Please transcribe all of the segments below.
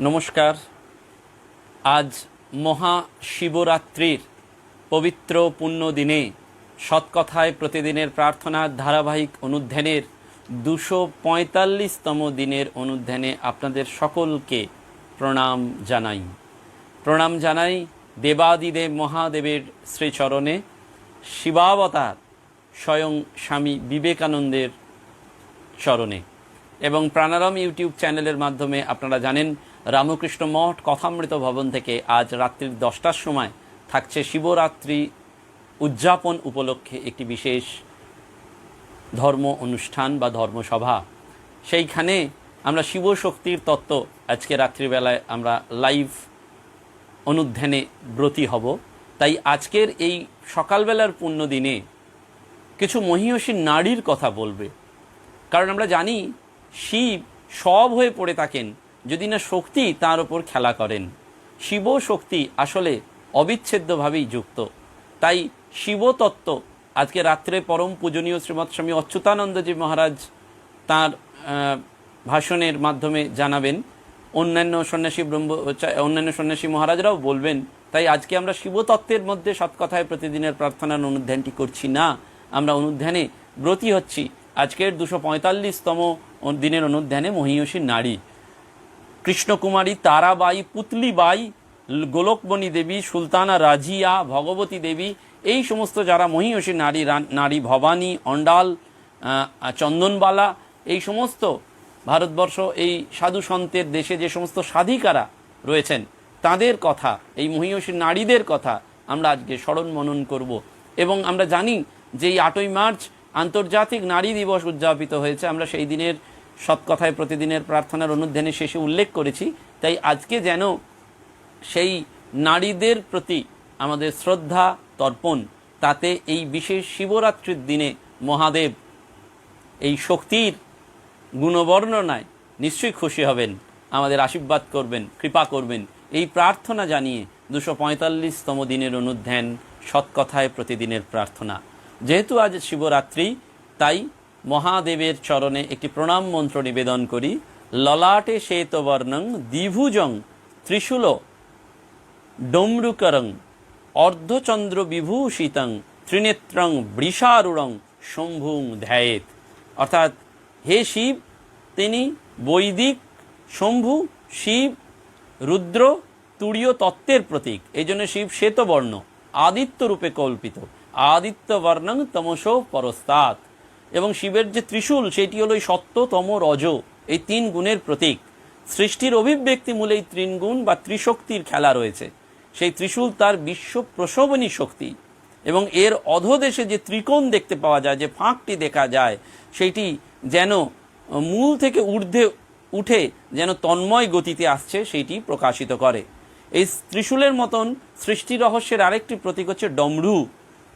নমস্কার। আজ মহা শিবরাত্রির পবিত্র পুণ্য দিনে সৎকথায় প্রতিদিনের প্রার্থনার ধারাবাহিক অনুধ্যানের দুশো পঁয়তাল্লিশতম দিনের অনুধ্যানে আপনাদের সকলকে প্রণাম জানাই। প্রণাম জানাই দেবাদিদেব মহাদেবের শ্রীচরণে শিবাবতার স্বয়ং স্বামী বিবেকানন্দের চরণে। এবং প্রাণারাম ইউটিউব চ্যানেলের মাধ্যমে আপনারা জানেন, রামকৃষ্ণ মঠ কথামৃত ভবন থেকে আজ রাত্রির দশটার সময় থাকছে শিবরাত্রি উদযাপন উপলক্ষে একটি বিশেষ ধর্ম অনুষ্ঠান বা ধর্মসভা। সেইখানে আমরা শিব শক্তির তত্ত্ব আজকে রাত্রিবেলায় আমরা লাইভ অনুধ্যানে ব্রতী হব। তাই আজকের এই সকালবেলার পুণ্য দিনে কিছু মহিষী নারীর কথা বলবে। কারণ আমরা জানি শিব সব হয়ে পড়ে থাকেন, যদি না শক্তি তার ওপর খেলা করেন। শিব শক্তি আসলে অবিচ্ছেদ্যভাবেই যুক্ত। তাই শিবতত্ত্ব আজকে রাত্রে পরম পূজনীয় শ্রীমৎ স্বামী অচ্যুতানন্দজি মহারাজ তার ভাষণের মাধ্যমে জানাবেন। অন্যান্য সন্ন্যাসী ব্রহ্ম অন্যান্য সন্ন্যাসী মহারাজরাও বলবেন, তাই আজকে আমরা শিবতত্ত্বের মধ্যে সৎকথায় প্রতিদিনের প্রার্থনার অনুধ্যানটি করছি না। আমরা অনুধ্যানে ব্রতী হচ্ছি। আজকের দুশো পঁয়তাল্লিশতম দিনের অনুধ্যানে মহিষী নারী। কৃষ্ণকুমারী, তারাবাই, পুতলিবাই গোলকমণি দেবী, সুলতানা রাজিয়া, ভগবতী দেবী, এই সমস্ত যারা মহিষী নারী নারী ভবানী, অন্ডাল চন্দনবালা, এই সমস্ত ভারতবর্ষ, এই সাধু সন্তের দেশে যে সমস্ত সাধিকারা রয়েছেন, তাদের কথা, এই মহিষী নারীদের কথা আমরা আজকে স্মরণ মনন করব। এবং আমরা জানি যে এই আটই মার্চ আন্তর্জাতিক নারী দিবস উদযাপিত হয়েছে। আমরা সেই দিনের সৎকথায় প্রতিদিনের প্রার্থনার অনুধ্যানে শেষে উল্লেখ করেছি। তাই আজকে যেন সেই নারীদের প্রতি আমাদের শ্রদ্ধা তর্পণ, তাতে এই বিশেষ শিবরাত্রির দিনে মহাদেব এই শক্তির গুণবর্ণনায় নিশ্চয়ই খুশি হবেন, আমাদের আশীর্বাদ করবেন, কৃপা করবেন। এই প্রার্থনা জানিয়ে দুশো পঁয়তাল্লিশতম দিনের অনুধ্যান, সৎকথায় প্রতিদিনের প্রার্থনা। যেহেতু আজ শিবরাত্রি, তাই মহাদেবের চরণে একটি প্রণাম মন্ত্র নিবেদন করি। ললাটে শ্বেতবর্ণং দ্বিভুজং ত্রিশূল ডমরুকরং অর্ধচন্দ্র বিভূষিতং ত্রিনেত্রং বৃষারুড়ং শম্ভুং ধ্যায়েত। অর্থাৎ হে শিব, তিনি বৈদিক, শম্ভু, শিব, রুদ্র, তুরীয় তত্ত্বের প্রতীক। এই জন্য শিব শ্বেতবর্ণ, আদিত্য রূপে কল্পিত। আদিত্য বর্ণং তমসো পরস্তাৎ। এবং শিবের যে ত্রিশূল, সেটি হলো সত্য তম রজ, এই তিন গুণের প্রতীক। সৃষ্টির অভিব্যক্তি মূলে এই তিন গুণ বা ত্রিশক্তির খেলা রয়েছে। সেই ত্রিশূল তার বিশ্ব প্রসবনী শক্তি। এবং এর অধদেশে যে ত্রিকোণ দেখতে পাওয়া যায়, যে ফাঁকটি দেখা যায় সেইটি যেন মূল থেকে ঊর্ধ্বে উঠে যেন তন্ময় গতিতে আসছে সেইটি প্রকাশিত করে। এই ত্রিশূলের মতন সৃষ্টি রহস্যের আরেকটি প্রতীক হচ্ছে ডমরু।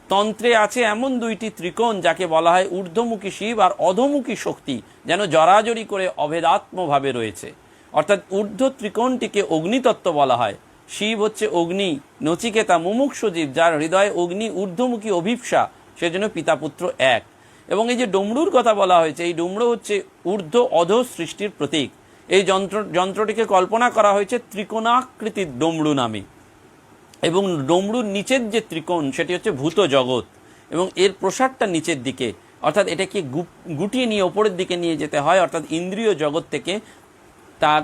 তন্ত্রে আছে এমন দুইটি ত্রিকোণ যাকে বলা হয় ঊর্ধ্বমুখী শিব আর অধমুখী শক্তি, যেন জরাজরি করে অভেদাত্মভাবে রয়েছে। অর্থাৎ ঊর্ধ্ব ত্রিকোণটিকে অগ্নিতত্ত্ব বলা হয়। শিব হচ্ছে অগ্নি, নচিকেতা মুমুক্ষু জীব, যার হৃদয়ে অগ্নি ঊর্ধ্বমুখী অভিপ্সা, সেজন্য পিতাপুত্র এক। এবং এই যে ডমরুর কথা বলা হয়েছে, এই ডমরু হচ্ছে ঊর্ধ্ব অধ সৃষ্টির প্রতীক। এই যন্ত্র, যন্ত্রটিকে কল্পনা করা হয়েছে ত্রিকোণাকৃতির ডমরু নামে। এবং ডমরুর নিচের যে ত্রিকোণ, সেটি হচ্ছে ভূত জগৎ। এবং এর প্রসারটা নিচের দিকে। অর্থাৎ এটাকে গুটিয়ে নিয়ে ওপরের দিকে নিয়ে যেতে হয়, অর্থাৎ ইন্দ্রিয় জগৎ থেকে তার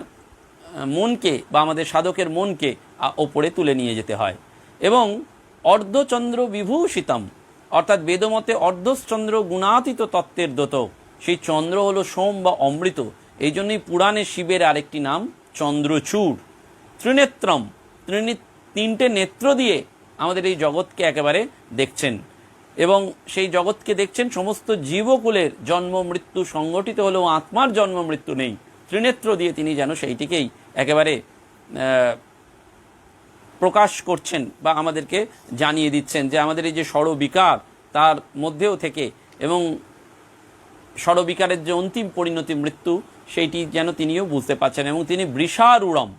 মনকে বা আমাদের সাধকের মনকে ওপরে তুলে নিয়ে যেতে হয়। এবং অর্ধচন্দ্র বিভূষিতম, অর্থাৎ বেদমতে অর্ধচন্দ্র গুণাতীত তত্ত্বের দোতক সেই চন্দ্র হলো সোম বা অমৃত। এই জন্যই পুরাণে শিবের আরেকটি নাম, চন্দ্রচূড়। ত্রিনেত্রম ত্রিনে তিনটে নেত্র দিয়ে আমাদের এই জগৎকে একেবারে দেখছেন। এবং সেই জগৎকে দেখছেন সমস্ত জীবকুলের জন্ম, মৃত্যু সংগঠিত হলেও আত্মার জন্ম, মৃত্যু নেই। ত্রিনেত্র দিয়ে তিনি যেন সেইটিকেই একেবারে প্রকাশ করছেন বা আমাদেরকে জানিয়ে দিচ্ছেন যে আমাদের এই যে ষড়বিকার তার মধ্যেও থেকে এবং ষড়বিকারের যে অন্তিম পরিণতি মৃত্যু, সেইটি যেন তিনিও বুঝতে পারছেন এবং তিনি বৃষারুড়ম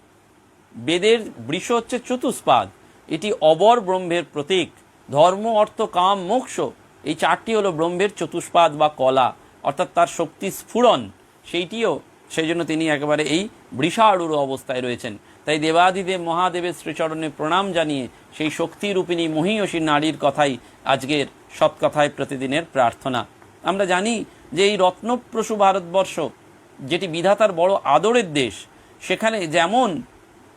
বেদের বৃষ হচ্ছে চতুষ্পাদ। এটি অবর ব্রহ্মের প্রতীক। ধর্ম, অর্থ, কাম, মোক্ষ, এই চারটি হলো ব্রহ্মের চতুষ্পাদ বা কলা, অর্থাৎ তার শক্তি স্ফুরণ। সেইটিও সেই জন্য তিনি একেবারে এই বৃষাড়ুর অবস্থায় রয়েছেন। তাই দেবাদিদেব মহাদেবের শ্রীচরণে প্রণাম জানিয়ে সেই শক্তিরূপিণী মহিয়সী নারীর কথাই আজকের সৎকথায় প্রতিদিনের প্রার্থনা। আমরা জানি যে এই রত্নপ্রসূ ভারতবর্ষ, যেটি বিধাতার বড় আদরের দেশ, সেখানে যেমন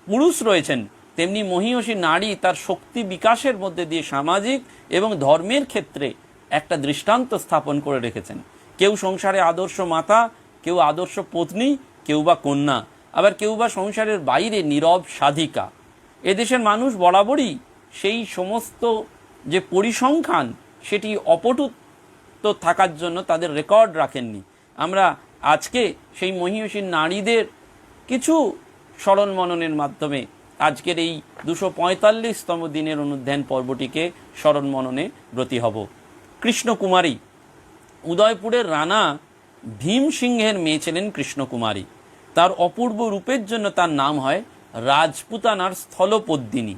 পুরুষ রয়েছেন, তেমনি মহিয়সী নারী তার শক্তি বিকাশের মধ্যে দিয়ে সামাজিক এবং ধর্মের ক্ষেত্রে একটা দৃষ্টান্ত স্থাপন করে রেখেছেন। কেউ সংসারে আদর্শ মাতা, কেউ আদর্শ পত্নী, কেউ বা কন্যা। আবার কেউ বা সংসারের বাইরে নীরব সাধিকা। এদেশের মানুষ বরাবরই সেই সমস্ত যে পরিসংখ্যান, সেটি অপটুত থাকার জন্য তাদের রেকর্ড রাখেননি। আমরা আজকে সেই মহিষী নারীদের কিছু স্মরণ মননের মাধ্যমে আজকের এই দুশো পঁয়তাল্লিশতম দিনের অনুধ্যান পর্বটিকে স্মরণ মননে ব্রতী হব। কৃষ্ণকুমারী, উদয়পুরের রানা ভীম সিংহের মেয়ে ছিলেন কৃষ্ণকুমারী। তার অপূর্ব রূপের জন্য তার নাম হয় রাজপুতানার স্থলপদ্মিনী।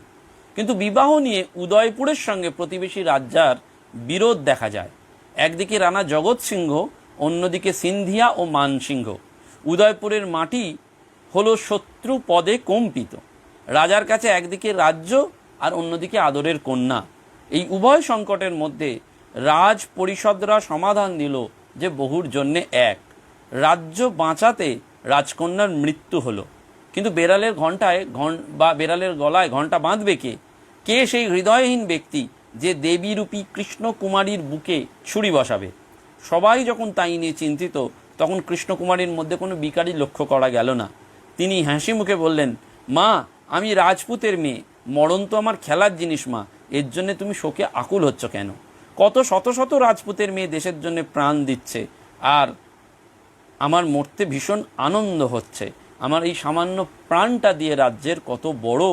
কিন্তু বিবাহ নিয়ে উদয়পুরের সঙ্গে প্রতিবেশী রাজ্যার বিরোধ দেখা যায়। একদিকে রানা জগৎ সিংহ অন্যদিকে সিন্ধিয়া ও মানসিংহ। উদয়পুরের মাটি হলো শত্রু পদে কম্পিত। রাজার কাছে একদিকে রাজ্য আর অন্যদিকে আদরের কন্যা। এই উভয় সংকটের মধ্যে রাজ পরিষদরা সমাধান দিল যে বহুর জন্যে এক। রাজ্য বাঁচাতে রাজকন্যার মৃত্যু হলো। কিন্তু বেড়ালের ঘণ্টায় ঘন বা বেড়ালের গলায় ঘণ্টা বাঁধবে কে? কে সেই হৃদয়হীন ব্যক্তি যে দেবীরূপী কৃষ্ণ কুমারীর বুকে ছুরি বসাবে? সবাই যখন তাই নিয়ে চিন্তিত, তখন কৃষ্ণকুমারীর মধ্যে কোনো বিকারী লক্ষ্য করা গেল না। তিনি হাসি মুখে বললেন, মা, আমি রাজপুতের মেয়ে। মরণ তো আমার খেলার জিনিস, মা। এর জন্যে তুমি শোকে আকুল হচ্ছ কেন? কত শত শত রাজপুতের মেয়ে দেশের জন্য প্রাণ দিচ্ছে, আর আমার মরতে ভীষণ আনন্দ হচ্ছে। আমার এই সামান্য প্রাণটা দিয়ে রাজ্যের কত বড়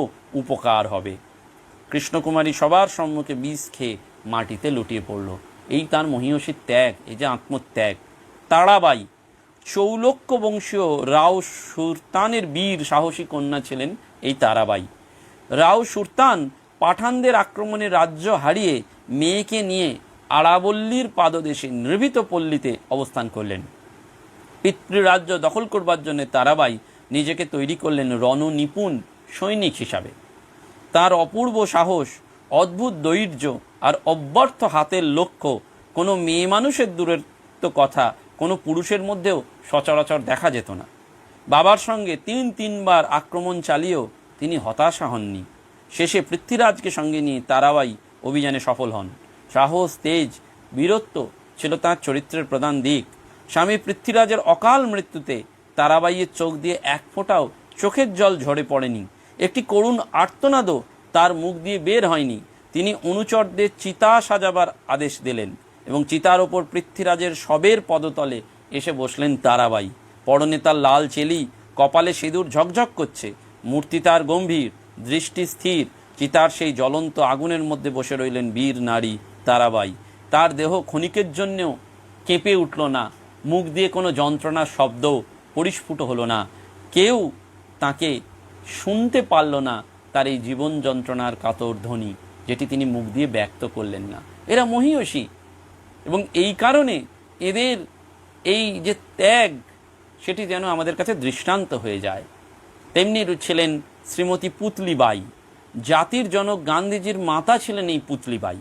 উপকার হবে। কৃষ্ণকুমারী সবার সম্মুখে বিষ খেয়ে মাটিতে লুটিয়ে পড়ল। এই তার মহিষীর ত্যাগ, এই যে আত্মত্যাগ। তারাবাই চৌলক্য বংশীয় রাও সুলতানের বীর সাহসী কন্যা ছিলেন এই তারাবাই। রাও সুলতান পাঠানদের আক্রমণে রাজ্য হারিয়ে মেয়েকে নিয়ে আরাবল্লীর পাদদেশে নির্ভীত পল্লীতে অবস্থান করলেন। পিতৃরাজ্য দখল করবার জন্য তারাবাই নিজেকে তৈরি করলেন রণনিপুণ সৈনিক হিসাবে। তার অপূর্ব সাহস, অদ্ভুত দৈর্য আর অব্যর্থ হাতের লক্ষ্য কোনো মেয়ে মানুষের দূরের তো কথা কোনো পুরুষের মধ্যেও সচরাচর দেখা যেত না। বাবার সঙ্গে তিন তিনবার আক্রমণ চালিয়েও তিনি হতাশা হননি। শেষে পৃথ্বীরাজকে সঙ্গে নিয়ে তারাবাই অভিযানে সফল হন। সাহস, তেজ, বীরত্ব ছিল তাঁর চরিত্রের প্রধান দিক। স্বামী পৃথ্বীরাজের অকাল মৃত্যুতে তারাবাইয়ের চোখ দিয়ে এক ফোঁটাও চোখের জল ঝরে পড়েনি। একটি করুণ আর্তনাদও তার মুখ দিয়ে বের হয়নি। তিনি অনুচরদের চিতা সাজাবার আদেশ দিলেন। এবং চিতার ওপর পৃথ্বীরাজের সবের পদতলে এসে বসলেন তারাবাই। পরনে তার লাল চেলি কপালে সিঁদুর ঝকঝক করছে। মূর্তি তার গম্ভীর, দৃষ্টি স্থির। চিতার সেই জ্বলন্ত আগুনের মধ্যে বসে রইলেন বীর নারী তারাবাই। তার দেহ ক্ষণিকের জন্যেও কেঁপে উঠল না। মুখ দিয়ে কোনো যন্ত্রণার শব্দ পরিস্ফুট হলো না। কেউ তাকে শুনতে পারল না তার এই জীবন যন্ত্রণার কাতর ধ্বনি, যেটি তিনি মুখ দিয়ে ব্যক্ত করলেন না। এরা মহিয়সী এবং এই কারণে এদের এই যে ত্যাগ, সেটি যেন আমাদের কাছে দৃষ্টান্ত হয়ে যায়। তেমনি ছিলেন শ্রীমতী পুতলিবাই। জাতির জনক গান্ধীজির মাতা ছিলেন এই পুতলিবাই।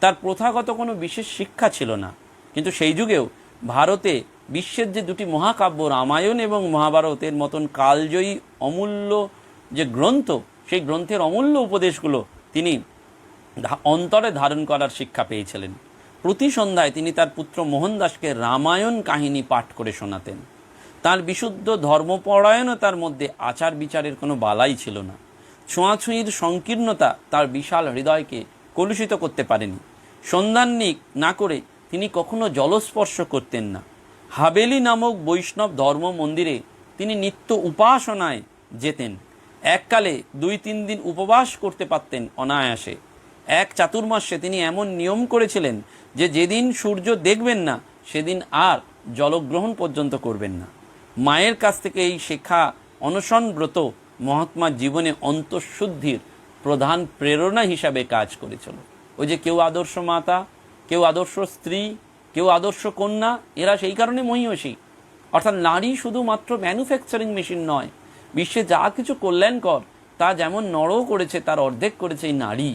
তার প্রথাগত কোনো বিশেষ শিক্ষা ছিল না। কিন্তু সেই যুগেও ভারতে বিশ্বের যে দুটি মহাকাব্য, রামায়ণ এবং মহাভারতের মতন কালজয়ী অমূল্য যে গ্রন্থ, সেই গ্রন্থের অমূল্য উপদেশগুলো তিনি অন্তরে ধারণ করার শিক্ষা পেয়েছিলেন। প্রতি সন্ধ্যায় তিনি তার পুত্র মোহনদাসকে রামায়ণ কাহিনী পাঠ করে শোনাতেন। তার বিশুদ্ধ ধর্মপরায়ণতার মধ্যে আচার বিচারের কোনো বালাই ছিল না। ছোঁয়াছুঁয়ির সংকীর্ণতা তার বিশাল হৃদয়কে কলুষিত করতে পারেনি। সন্ধাননিক না করে তিনি কখনো জলস্পর্শ করতেন না। হাবেলি নামক বৈষ্ণব ধর্ম মন্দিরে তিনি নিত্য উপাসনায় যেতেন। এককালে দুই তিন দিন উপবাস করতে পারতেন অনায়াসে। এক চাতুর্মাসে তিনি এমন নিয়ম করেছিলেন যে যেদিন সূর্য দেখবেন না, সেদিন আর জলগ্রহণ পর্যন্ত করবেন না। মায়ের কাছ থেকে এই শেখা অনশন ব্রত মহাত্মার জীবনে অন্তঃশুদ্ধির প্রধান প্রেরণা হিসাবে কাজ করেছিল। ওই যে কেউ আদর্শ মাতা, কেউ আদর্শ স্ত্রী, কেউ আদর্শ কন্যা, এরা সেই কারণে মহিষী অর্থাৎ নারী শুধুমাত্র ম্যানুফ্যাকচারিং মেশিন নয়, বিশ্বে যা কিছু কল্যাণকর, তা যেমন নরও করেছে, তার অর্ধেক করেছে এই নারী।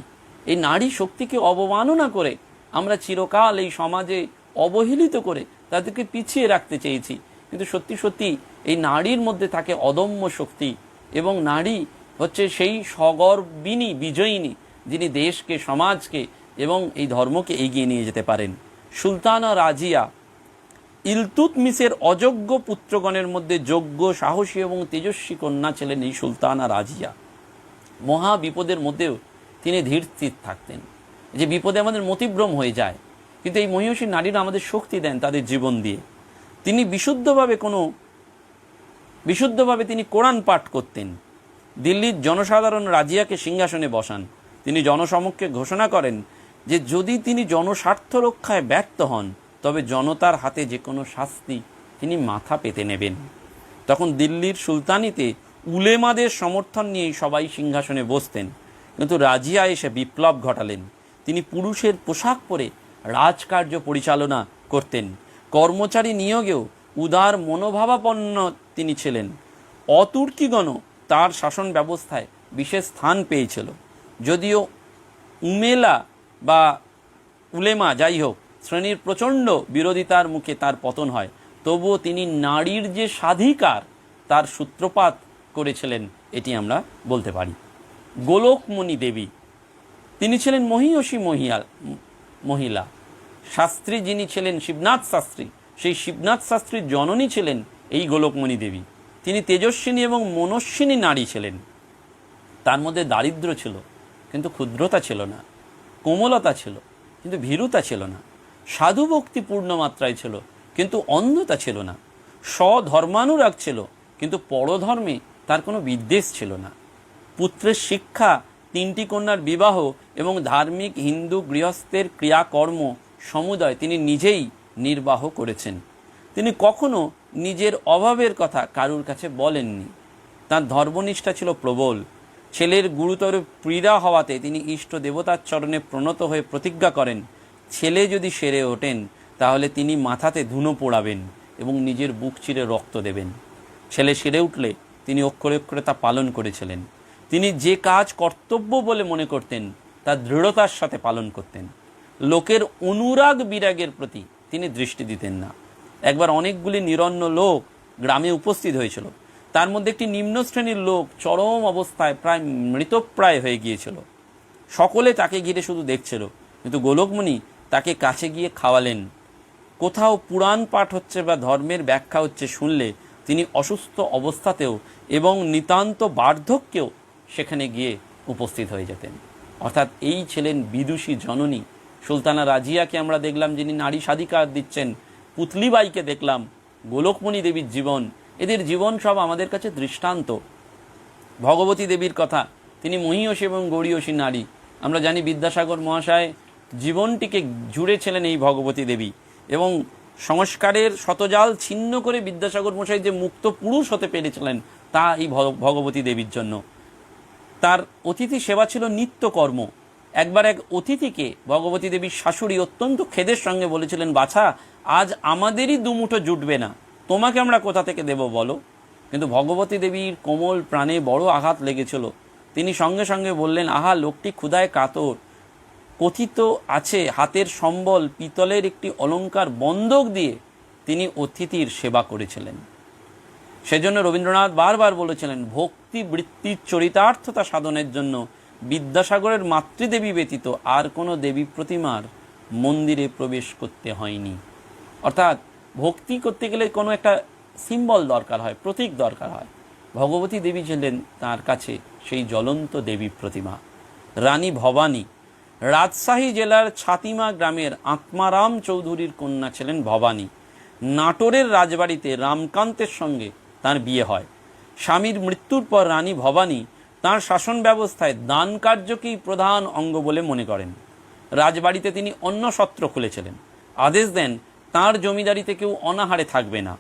এই নারী শক্তিকে অবমাননা করে আমরা চিরকাল এই সমাজে অবহেলিত করে তাদেরকে পিছিয়ে রাখতে চেয়েছি। কিন্তু সত্যি সত্যি এই নারীর মধ্যে থাকে অদম্য শক্তি এবং নারী হচ্ছে সেই সগর্বিনী, বিজয়িনী যিনি দেশকে, সমাজকে এবং এই ধর্মকে এগিয়ে নিয়ে যেতে পারেন। সুলতানা রাজিয়া ইলতুতমিসের অযোগ্য পুত্রগণের মধ্যে যোগ্য, সাহসী এবং তেজস্বী কন্যা ছিলেন এই সুলতানা রাজিয়া। মহা বিপদের মধ্যেও তিনি ধীর স্থির থাকতেন। যে বিপদে আমাদের মতিভ্রম হয়ে যায়। কিন্তু এই মহিষী নারীরা আমাদের শক্তি দেন তাদের জীবন দিয়ে। তিনি বিশুদ্ধভাবে কোনো, বিশুদ্ধভাবে তিনি কোরআন পাঠ করতেন। দিল্লির জনসাধারণ রাজিয়াকে সিংহাসনে বসান। তিনি জনসমক্ষে ঘোষণা করেন যে যদি তিনি জনস্বার্থ রক্ষায় ব্যর্থ হন, তবে জনতার হাতে যে কোনো শাস্তি তিনি মাথা পেতে নেবেন। তখন দিল্লির সুলতানিতে উলেমাদের সমর্থন নিয়েই সবাই সিংহাসনে বসতেন। কিন্তু রাজিয়া এসে বিপ্লব ঘটালেন। তিনি পুরুষের পোশাক পরে রাজকার্য পরিচালনা করতেন। কর্মচারী নিয়োগেও উদার মনোভাবাপন্ন তিনি ছিলেন। অতুর্কিগণও তার শাসন ব্যবস্থায় বিশেষ স্থান পেয়েছিল। যদিও উমেলা বা উলেমা যাই হোক, শ্রেণির প্রচণ্ড বিরোধিতার মুখে তার পতন হয়, তবুও তিনি নারীর যে স্বাধিকার, তার সূত্রপাত করেছিলেন, এটি আমরা বলতে পারি। গোলকমণি দেবী তিনি ছিলেন মহিয়সী মহিয়াল, মহিলা। শাস্ত্রী যিনি ছিলেন শিবনাথ শাস্ত্রী, সেই শিবনাথ শাস্ত্রীর জননী ছিলেন এই গোলকমণি দেবী। তিনি তেজস্বিনী এবং মনস্বিনী নারী ছিলেন। তার মধ্যে দারিদ্র ছিল, কিন্তু ক্ষুদ্রতা ছিল না, কোমলতা ছিল, কিন্তু ভীরুতা ছিল না সাধু ভক্তি পূর্ণ মাত্রায় ছিল, কিন্তু অন্ধতা ছিল না, স্বধর্মানুরাগ ছিল, কিন্তু পরধর্মে তার কোনো বিদ্বেষ ছিল না। পুত্রের শিক্ষা তিনটি কন্যার বিবাহ এবং ধার্মিক হিন্দু গৃহস্থের ক্রিয়াকর্ম সমুদয় তিনি নিজেই নির্বাহ করেছেন। তিনি কখনো নিজের অভাবের কথা কারুর কাছে বলেননি। তার ধর্মনিষ্ঠা ছিল প্রবল। ছেলের গুরুতর পীড়া হওয়াতে তিনি ইষ্ট দেবতার চরণে প্রণত হয়ে প্রতিজ্ঞা করেন, ছেলে যদি সেরে ওঠেন, তাহলে তিনি মাথাতে ধুনো পোড়াবেন এবং নিজের বুক চিরে রক্ত দেবেন। ছেলে সেরে উঠলে তিনি অক্ষরে অক্ষরে তা পালন করেছিলেন। তিনি যে কাজ কর্তব্য বলে মনে করতেন, তা দৃঢ়তার সাথে পালন করতেন। লোকের অনুরাগ বিরাগের প্রতি তিনি দৃষ্টি দিতেন না। একবার অনেকগুলি নিরন্ন লোক গ্রামে উপস্থিত হয়েছিল। তার মধ্যে একটি নিম্ন শ্রেণির লোক চরম অবস্থায় প্রায় মৃতপ্রায় হয়ে গিয়েছিল। সকলে তাকে ঘিরে শুধু দেখছিল, কিন্তু গোলকমণি তাকে কাছে গিয়ে খাওয়ালেন। কোথাও পুরাণ পাঠ হচ্ছে বা ধর্মের ব্যাখ্যা হচ্ছে শুনলে তিনি অসুস্থ অবস্থাতেও এবং নিতান্ত বার্ধক্যেও সেখানে গিয়ে উপস্থিত হয়ে যেতেন। অর্থাৎ এই ছিলেন বিদুষী জননী। সুলতানা রাজিয়াকে আমরা দেখলাম যিনি নারী স্বাধিকার দিচ্ছেন। পুতলিবাইকে দেখলাম গোলকমণি দেবীর জীবন। এদের জীবন সব আমাদের কাছে দৃষ্টান্ত। ভগবতী দেবীর কথা, তিনি মহিয়সী এবং গৌরীয়সী নারী। আমরা জানি বিদ্যাসাগর মহাশয় জীবনটিকে জুড়ে ছিলেন এই ভগবতী দেবী এবং সংস্কারের শতজাল ছিন্ন করে বিদ্যাসাগর মশাই যে মুক্ত পুরুষ হতে পেরেছিলেন তা এই ভগবতী দেবীর জন্য। তার অতিথি সেবা ছিল নিত্যকর্ম। একবার এক অতিথিকে ভগবতী দেবীর শাশুড়ি অত্যন্ত খেদের সঙ্গে বলেছিলেন, বাছা, আজ আমাদেরই দুমুঠো জুটবে না। তোমাকে আমরা কোথা থেকে দেব বলো? কিন্তু ভগবতী দেবীর কোমল প্রাণে বড় আঘাত লেগেছিল। তিনি সঙ্গে সঙ্গে বললেন, আহা, লোকটি ক্ষুধায় কাতর। কথিত আছে, হাতের সম্বল পিতলের একটি অলঙ্কার বন্ধক দিয়ে তিনি অতিথির সেবা করেছিলেন। সেজন্য রবীন্দ্রনাথ বারবার বলেছিলেন, ভক্তি বৃত্তির চরিতার্থতা সাধনের জন্য বিদ্যাসাগরের মাতৃদেবী ব্যতীত আর কোনো দেবী প্রতিমার মন্দিরে প্রবেশ করতে হয়নি। অর্থাৎ ভক্তি করতে গেলে কোনো একটা সিম্বল দরকার হয়, প্রতীক দরকার হয়। ভগবতী দেবী ছিলেন তার কাছে সেই জ্বলন্ত দেবী প্রতিমা। রানী ভবানী, রাজশাহী জেলার ছাতিমা গ্রামের আত্মারাম চৌধুরীর কন্যা ছিলেন ভবানী। নাটোরের রাজবাড়িতে রামকান্তের সঙ্গে তার বিয়ে হয়। স্বামীর মৃত্যুর পর রানী ভবানী তার শাসন ব্যবস্থায় দান কার্যকেই প্রধান অঙ্গ বলে মনে করেন। রাজবাড়িতে তিনি অন্য সত্র খুলেছিলেন। আদেশ দেন তার জমিদারিতে কেউ অনাহারে থাকবে না।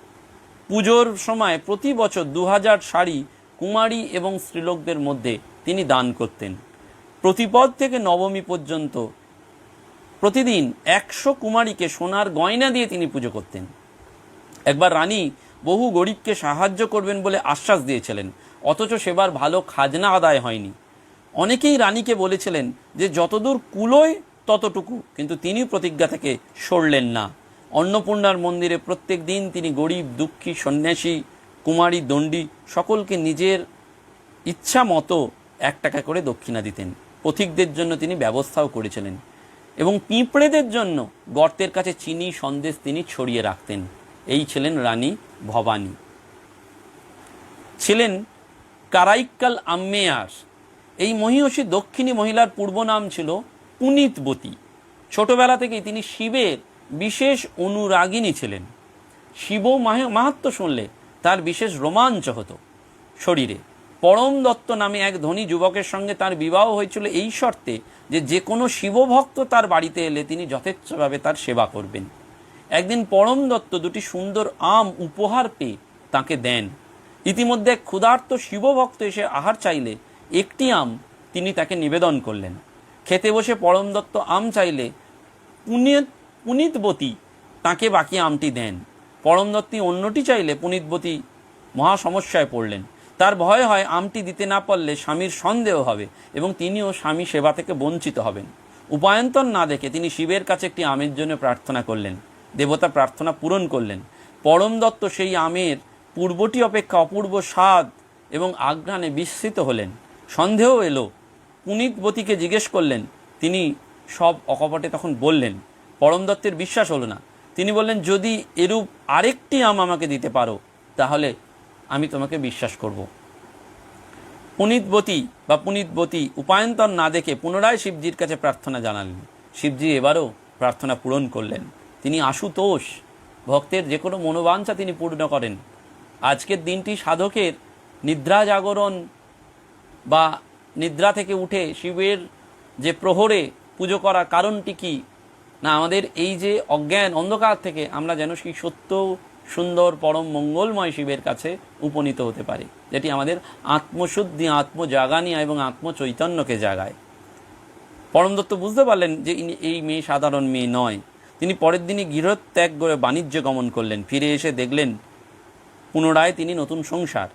পুজোর সময় প্রতি বছর দু হাজার শাড়ি কুমারী এবং স্ত্রীলোকদের মধ্যে তিনি দান করতেন। প্রতিপদ থেকে নবমী পর্যন্ত প্রতিদিন একশো কুমারীকে সোনার গয়না দিয়ে তিনি পুজো করতেন। একবার রানী বহু গরিবকে সাহায্য করবেন বলে আশ্বাস দিয়েছিলেন, অথচ সেবার ভালো খাজনা আদায় হয়নি। অনেকেই রানীকে বলেছিলেন যে, যতদূর কুলোয় ততটুকু। কিন্তু তিনি প্রতিজ্ঞা থেকে সরলেন না। অন্নপূর্ণার মন্দিরে প্রত্যেক দিন তিনি গরিব, দুঃখী, সন্ন্যাসী, কুমারী, দণ্ডী সকলকে নিজের ইচ্ছা মতো এক টাকা করে দক্ষিণা দিতেন। পথিকদের জন্য তিনি ব্যবস্থাও করেছিলেন এবং পিঁপড়েদের জন্য গর্তের কাছে চিনি সন্দেশ তিনি ছড়িয়ে রাখতেন। এই ছিলেন রানী ভবানী। ছিলেন কারাইক্কাল আম্মেয়ার। এই মহিষী দক্ষিণী মহিলার পূর্ব নাম ছিল পুনিতবতী। ছোটবেলা থেকেই তিনি শিবের বিশেষ অনুরাগিনী ছিলেন। শিব মাহ- মাহাত্ম্য শুনলে তার বিশেষ রোমাঞ্চ হতো শরীরে। পরম দত্ত নামে এক ধনী যুবকের সঙ্গে তার বিবাহ হয়েছিল এই শর্তে যে যে কোনো শিবভক্ত তার বাড়িতে এলে তিনি যথেচ্ছভাবে তার সেবা করবেন। একদিন পরম দত্ত দুটি সুন্দর আম উপহার পেয়ে তাকে দেন। ইতিমধ্যে ক্ষুধার্ত শিবভক্ত এসে আহার চাইলে একটি আম তিনি তাকে নিবেদন করলেন। খেতে বসে পরম দত্ত আম চাইলে পুনিত, পুনিতবতী তাকে বাকি আমটি দেন। পরম দত্তি অন্যটি চাইলে পুনিতবতী মহা সমস্যায় পড়লেন। তার ভয় হয় আমটি দিতে না পারলে স্বামীর সন্দেহ হবে এবং তিনিও স্বামী সেবা থেকে বঞ্চিত হবেন। উপায়ন্তর না দেখে তিনি শিবের কাছে একটি আমের জন্য প্রার্থনা করলেন। দেবতা প্রার্থনা পূরণ করলেন। পরম দত্ত সেই আমের পূর্বটি অপেক্ষা অপূর্ব স্বাদ এবং আঘ্রাণে বিস্মিত হলেন। সন্দেহ এলো। পুনিতবতীকে জিজ্ঞেস করলেন, তিনি সব অকপটে তখন বললেন, পরম দত্তের বিশ্বাস হলো না। তিনি বললেন, যদি এরূপ আরেকটি আম আমাকে দিতে পারো, তাহলে আমি তোমাকে বিশ্বাস করব। পুনিতবতী বা পুনিতবতী উপায়ন্তর না দেখে পুনরায় শিবজির কাছে প্রার্থনা জানালেন। শিবজি এবারও প্রার্থনা পূরণ করলেন। তিনি আশুতোষ। ভক্তের যে কোনো মনোবাঞ্ছা তিনি পূর্ণ করেন। আজকের দিনটি সাধকের নিদ্রা জাগরণ বা নিদ্রা থেকে উঠে শিবের যে প্রহরে পুজো করার কারণটি কি? না, আমাদের এই যে অজ্ঞান অন্ধকার থেকে আমরা যেন সেই সত্য, সুন্দর, পরম, মঙ্গলময় শিবের কাছে উপনীত হতে পারি, যেটি আমাদের আত্মশুদ্ধি, আত্মজাগানিয়া এবং আত্মচৈতন্যকে জাগায়। পরম দত্ত বুঝতে পারলেন যে এই মেয়ে সাধারণ মেয়ে নয়। তিনি পরের দিনই গৃহত্যাগ করে বাণিজ্য গমন করলেন। ফিরে এসে দেখলেন, পুনরায় তিনি নতুন সংসার।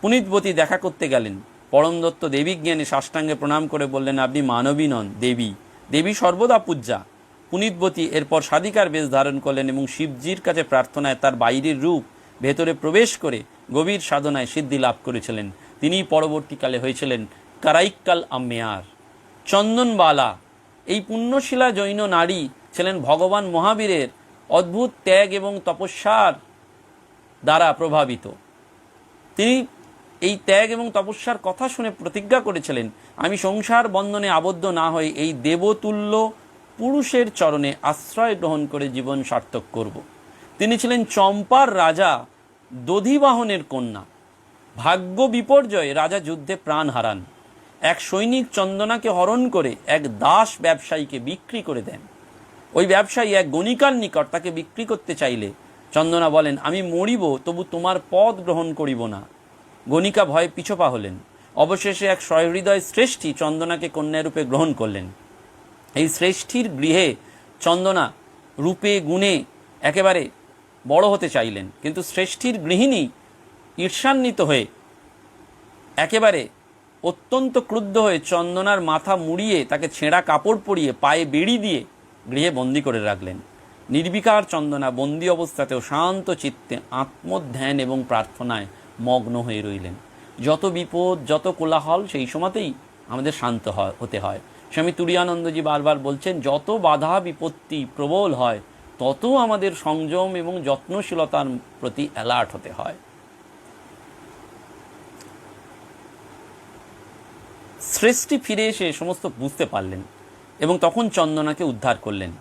পুনিতবতী দেখা করতে গেলেন। পরম দত্ত দেবী জ্ঞানে সাষ্টাঙ্গে প্রণাম করে বললেন, আপনি মানবী নন, দেবী। দেবী সর্বদা পূজা পুনিতবতী এরপর সাধিকার বেশ ধারণ করলেন এবং শিবজির কাছে প্রার্থনায় তার বাইরের রূপ ভেতরে প্রবেশ করে গভীর সাধনায় সিদ্ধি লাভ করেছিলেন। তিনি পরবর্তীকালে হয়েছিলেন কারাইক্কাল আম্মেয়ার। চন্দনবালা, এই পুণ্যশিলা জৈন নারী ছিলেন ভগবান মহাবীরের অদ্ভুত ত্যাগ এবং তপস্যার দ্বারা প্রভাবিত। তিনি এই ত্যাগ এবং তপস্যার কথা শুনে প্রতিজ্ঞা করেছিলেন, আমি সংসার বন্ধনে আবদ্ধ না হয়ে এই দেবতুল্য পুরুষের চরণে আশ্রয় গ্রহণ করে জীবন সার্থক করব। তিনি ছিলেন চম্পার রাজা দধিবাহনের কন্যা। ভাগ্য বিপর্যয়ে রাজা যুদ্ধে প্রাণ হারান। এক সৈনিক চন্দনাকে হরণ করে এক দাস ব্যবসায়ীকে বিক্রি করে দেন। ওই ব্যবসায়ী এক গণিকার নিকট তাকে বিক্রি করতে চাইলে চন্দনা বলেন, আমি মরিব, তবু তোমার পদ গ্রহণ করিব না। গণিকা ভয়ে পিছপা হলেন। অবশেষে এক সহৃদয় শ্রেষ্ঠী চন্দনাকে কন্যারূপে গ্রহণ করলেন। এই শ্রেষ্ঠীর গৃহে চন্দনা রূপে, গুণে একেবারে বড় হতে চাইলেন। কিন্তু শ্রেষ্ঠীর গৃহিণী ঈর্ষান্বিত হয়ে একেবারে অত্যন্ত ক্রুদ্ধ হয়ে চন্দনার মাথা মুড়িয়ে তাকে ছেঁড়া কাপড় পরিয়ে পায়ে বেড়ি দিয়ে গৃহে বন্দি করে রাখলেন। নির্বিকার চন্দনা বন্দি অবস্থাতেও শান্ত চিত্তে আত্মধ্যান এবং প্রার্থনায় মগ্ন হয়ে রইলেন। যত বিপদ, যত কোলাহল সেই সময়তেই আমাদের শান্ত হয় হতে হয়। স্বামী তুরিয়ানন্দজি বারবার বলছেন, যত বাধা বিপত্তি প্রবল হয়, তত আমাদের সংযম এবং যত্নশীলতার প্রতি অ্যালার্ট হতে হয়। সৃষ্টি ফিরে এসে সমস্ত বুঝতে পারলেন। এবং তখন চন্দনাকে উদ্ধার করলেন।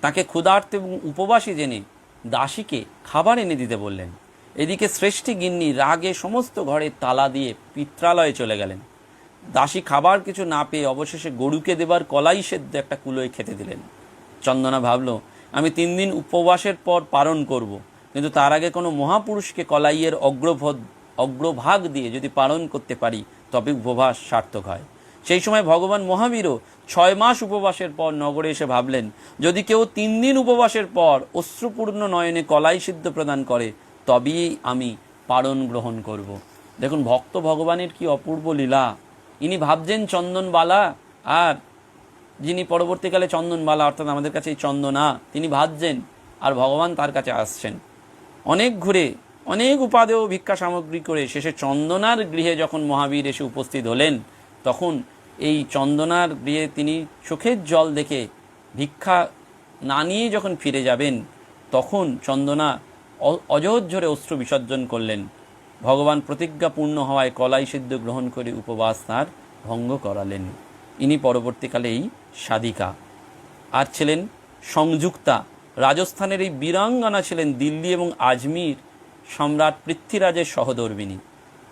তাকে ক্ষুধার্ত এবং উপবাসী জেনে দাসীকে খাবার এনে দিতে বললেন। এদিকে শ্রেষ্ঠী গিন্নি রাগে সমস্ত ঘরে তালা দিয়ে পিত্রালয়ে চলে গেলেন। দাসী খাবার কিছু না পেয়ে অবশেষে গরুকে দেবার কলাই সেদ্ধ একটা কুলোয় খেতে দিলেন। চন্দনা ভাবল, আমি তিন দিন উপবাসের পর পালন করব। কিন্তু তার আগে কোনো মহাপুরুষকে কলাইয়ের অগ্রভদ অগ্রভাগ দিয়ে যদি পালন করতে পারি, তবে উপবাস সার্থক হয়। সেই সময় ভগবান মহাবীরও ছয় মাস উপবাসের পর নগরে এসে ভাবলেন, যদি কেউ তিন দিন উপবাসের পর অশ্রুপূর্ণ নয়নে কলাই সিদ্ধ প্রদান করে, তবেই আমি পারণ গ্রহণ করব। দেখুন, ভক্ত ভগবানের কি অপূর্ব লীলা ইনি ভাবছেন চন্দনবালা, আর যিনি পরবর্তীকালে চন্দনবালা, অর্থাৎ আমাদের কাছে এই চন্দনা, তিনি ভাবছেন, আর ভগবান তার কাছে আসছেন অনেক ঘুরে, অনেক উপাদেয় ভিক্ষা সামগ্রী করে শেষে চন্দনার গৃহে যখন মহাবীর এসে উপস্থিত হলেন, তখন এই চন্দনার দিয়ে তিনি চোখের জল দেখে ভিক্ষা না নিয়ে যখন ফিরে যাবেন, তখন চন্দনা অ- অজোজ্জরে অশ্রু বিসর্জন করলেন। ভগবান প্রতিজ্ঞাপূর্ণ হওয়ায় কলাই সিদ্ধ গ্রহণ করে উপবাস তাঁর ভঙ্গ করালেন। ইনি পরবর্তীকালে এই সাধিকা। আর ছিলেন সংযুক্তা। রাজস্থানের এই বীরাঙ্গনা ছিলেন দিল্লি এবং আজমির সম্রাট পৃথ্বীরাজের সহধর্মিনী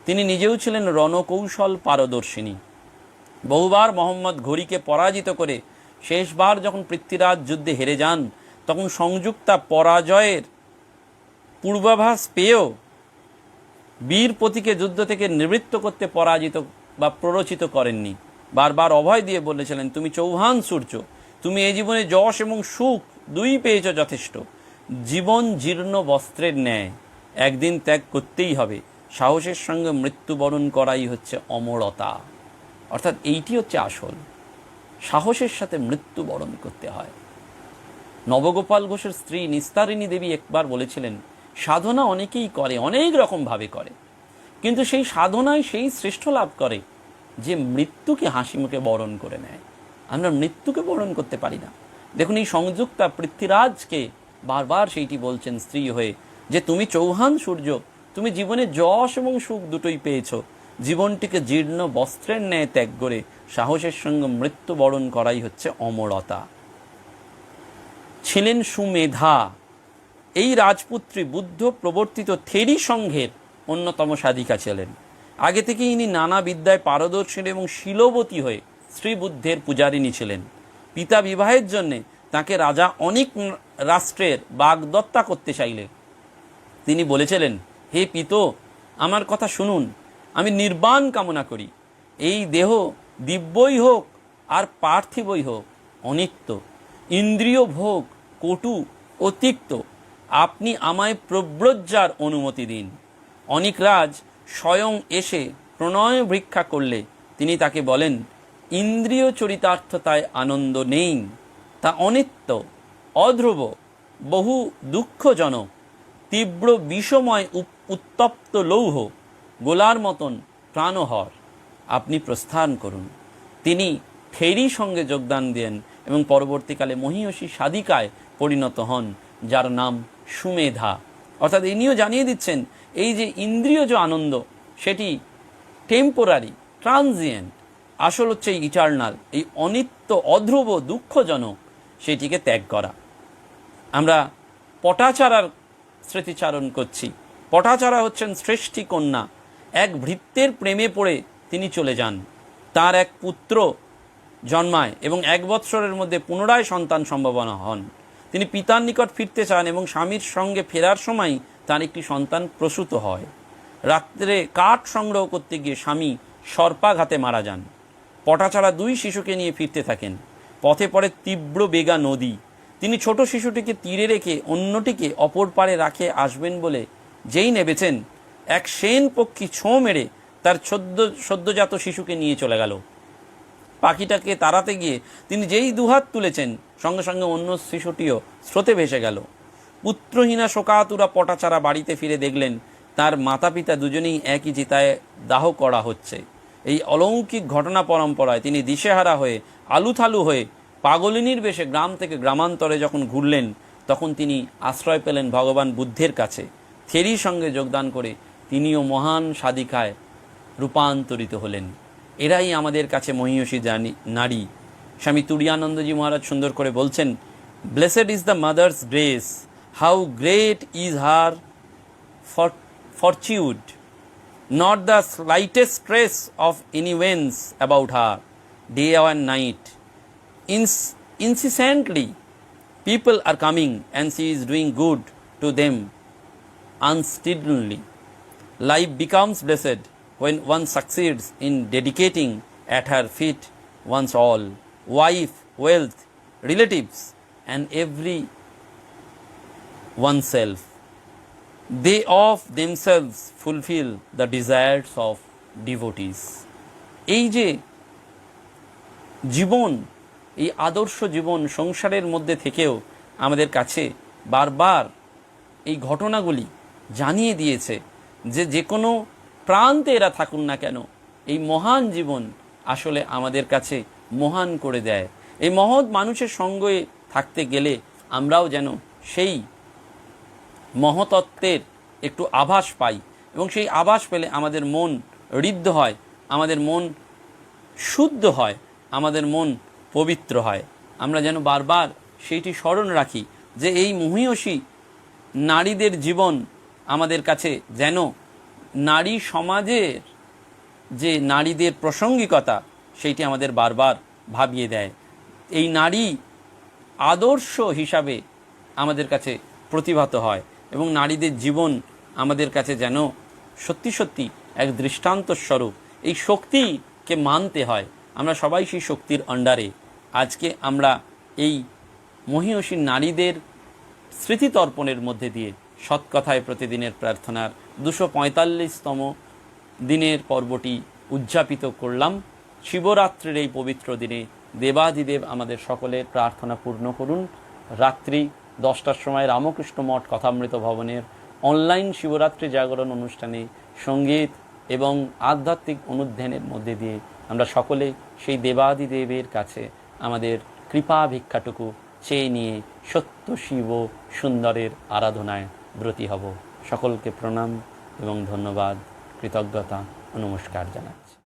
তিনি নিজেও ছিলেন রণকৌশল পারদর্শিনী। বহুবার মোহাম্মদ ঘড়িকে পরাজিত করে শেষবার যখন পৃথ্বীরাজ যুদ্ধে হেরে যান, তখন সংযুক্তা পরাজয়ের পূর্বাভাস পেয়েও বীর পতিকে যুদ্ধ থেকে নিবৃত্ত করতে পরাজিত বা প্ররোচিত করেননি। বারবার অভয় দিয়ে বলেছিলেন, তুমি চৌহান সূর্য, তুমি এই জীবনে যশ এবং সুখ দুই পেয়েছ যথেষ্ট। জীবন জীর্ণ বস্ত্রের ন্যায়, একদিন ত্যাগ করতেই হবে। সাহসের সঙ্গে মৃত্যুবরণ করাই হচ্ছে অমরতা। অর্থাৎ এইটি হচ্ছে আসল। সাহসের সাথে মৃত্যুবরণ করতে হয়। নবগোপাল ঘোষের স্ত্রী নিস্তারিণী দেবী একবার বলেছিলেন, সাধনা অনেকেই করে, অনেক রকমভাবে করে। কিন্তু সেই সাধনায় সেই শ্রেষ্ঠ লাভ করে যে মৃত্যুকে হাসি মুখে বরণ করে নেয়। আমরা মৃত্যুকে বরণ করতে পারি না। দেখুন, এই সংযুক্তা পৃথ্বীরাজকে বারবার সেইটি বলছেন স্ত্রী হয়ে যে, তুমি চৌহান সূর্য, তুমি জীবনে যশ এবং সুখ দুটোই পেয়েছ। জীবনটিকে জীর্ণ বস্ত্রের ন্যায় ত্যাগ করে সাহসের সঙ্গে মৃত্যুবরণ করাই হচ্ছে অমরতা। ছিলেন সুমেধা। এই রাজপুত্রী বুদ্ধ প্রবর্তিত থেরি সংঘের অন্যতম সাধিকা ছিলেন। আগে থেকে ইনি নানা বিদ্যায় পারদর্শী এবং শিলবতী হয়ে শ্রীবুদ্ধের পূজারিণী ছিলেন। পিতা বিবাহের জন্যে তাকে রাজা অনেক রাষ্ট্রের বাগদত্তা করতে চাইলে। তিনি বলেছিলেন, হে পিত, আমার কথা শুনুন। আমি নির্বাণ কামনা করি। এই দেহ দিব্যই হোক আর পার্থিবই হোক, অনিত্য। ইন্দ্রিয় ভোগ, কটু ও তিক্ত আপনি আমায় প্রব্রজ্জার অনুমতি দিন। অনিক রাজ স্বয়ং এসে প্রণয় ভিক্ষা করলে, তিনি তাকে বলেন, ইন্দ্রিয় চরিতার্থতায় আনন্দ নেই। তা অনিত্য, অধ্রুব, বহু দুঃখজনক, তীব্র বিষময় উত্তপ্ত লৌহ। গোলার মতন প্রাণহর আপনি প্রস্থান করুন। তিনি থেরি সঙ্গে যোগদান দেন এবং পরবর্তীকালে মহিষী সাধিকায় পরিণত হন, যার নাম সুমেধা। অর্থাৎ ইনিও জানিয়ে দিচ্ছেন, এই যে ইন্দ্রিয় যে আনন্দ, সেটি টেম্পোরারি ট্রানজিয়েন্ট আসল হচ্ছে ইটার্নাল এই অনিত্য, অধ্রুব, দুঃখজনক, সেটিকে ত্যাগ করা। আমরা পটাচারার স্মৃতিচারণ করছি। পটাচারা হচ্ছেন শ্রেষ্ঠী কন্যা। এক ভৃত্যের প্রেমে পড়ে তিনি চলে যান। তার এক পুত্র জন্মায় এবং এক বৎসরের মধ্যে পুনরায় সন্তান সম্ভাবনা হন। তিনি পিতার নিকট ফিরতে চান এবং স্বামীর সঙ্গে ফেরার সময় তার একটি সন্তান প্রসূত হয়। রাত্রে কাঠ সংগ্রহ করতে গিয়ে স্বামী সর্পাঘাতে মারা যান। পটাছাড়া দুই শিশুকে নিয়ে ফিরতে থাকেন। পথে পড়ে তীব্র বেগা নদী। তিনি ছোট শিশুটিকে তীরে রেখে অন্যটিকে অপর পারে রাখে আসবেন বলে যেই নেবেছেন এক সেন পক্ষী ছোঁ মেরে তার সদ্য সদ্যজাত শিশুকে নিয়ে চলে গেল। পাখিটাকে তাড়াতে গিয়ে তিনি যেই দুহাত তুলেছেন, সঙ্গে সঙ্গে অন্য শিশুটিও স্রোতে ভেসে গেল। পুত্রহীনা শোকাতুরা পটাচারা বাড়িতে ফিরে দেখলেন, তার মাতা পিতা দুজনেই একই চিতায় দাহ করা হচ্ছে। এই অলৌকিক ঘটনা পরম্পরায় তিনি দিশেহারা হয়ে, আলুথালু হয়ে পাগলিনীর বেশে গ্রাম থেকে গ্রামান্তরে যখন ঘুরলেন, তখন তিনি আশ্রয় পেলেন ভগবান বুদ্ধের কাছে। থেরির সঙ্গে যোগদান করে তিনিও মহান সাধিকায় রূপান্তরিত হলেন। এরাই আমাদের কাছে মহীষী জানি, নারী। স্বামী তুরিয়ানন্দজী মহারাজ সুন্দর করে বলছেন blessed is the mother's grace how great is her fortitude not the slightest stress of annoyance about her day and night incessantly people are coming and she is doing good to them unstintedly Life becomes blessed when one succeeds in dedicating at her feet one's all wife, wealth, relatives, and every oneself. They of themselves fulfil the desires of devotees এই যে জীবন এই আদর্শ জীবন সংসারের মধ্যে থেকেও আমাদের কাছে বারবার এই ঘটনাগুলি জানিয়ে দিয়েছে যে যে কোনো প্রান্তে এরা থাকুন না কেন, এই মহান জীবন আসলে আমাদের কাছে মহান করে দেয়। এই মহৎ মানুষের সঙ্গে থাকতে গেলে আমরাও যেন সেই মহতত্ত্বের একটু আভাস পাই এবং সেই আভাস পেলে আমাদের মন ঋদ্ধ হয়, আমাদের মন শুদ্ধ হয়, আমাদের মন পবিত্র হয়। আমরা যেন বারবার সেইটি স্মরণ রাখি যে এই মহিয়সী নারীদের জীবন আমাদের কাছে যেন নারী সমাজের যে নারীদের প্রাসঙ্গিকতা, সেইটি আমাদের বারবার ভাবিয়ে দেয়। এই নারী আদর্শ হিসাবে আমাদের কাছে প্রতিভাত হয় এবং নারীদের জীবন আমাদের কাছে যেন সত্যি সত্যি এক দৃষ্টান্ত স্বরূপ। এই শক্তিকে মানতে হয়। আমরা সবাই সেই শক্তির আন্ডারে। আজকে আমরা এই মহিষী নারীদের স্মৃতিতর্পণের মধ্যে দিয়ে সৎকথায় প্রতিদিনের প্রার্থনার দুশো পঁয়তাল্লিশতম দিনের পর্বটি উদযাপিত করলাম। শিবরাত্রির এই পবিত্র দিনে দেবাদিদেব আমাদের সকলের প্রার্থনা পূর্ণ করুন। রাত্রি দশটার সময় রামকৃষ্ণ মঠ কথামৃত ভবনের অনলাইন শিবরাত্রি জাগরণ অনুষ্ঠানে সংগীত এবং আধ্যাত্মিক অনুধ্যানের মধ্যে দিয়ে আমরা সকলে সেই দেবাদিদেবের কাছে আমাদের কৃপা ভিক্ষাটুকু চেয়ে নিয়ে সত্য শিব সুন্দরের আরাধনায় ব্রতী হব। সকলকে প্রণাম এবং ধন্যবাদ কৃতজ্ঞতা নমস্কার জানাচ্ছি।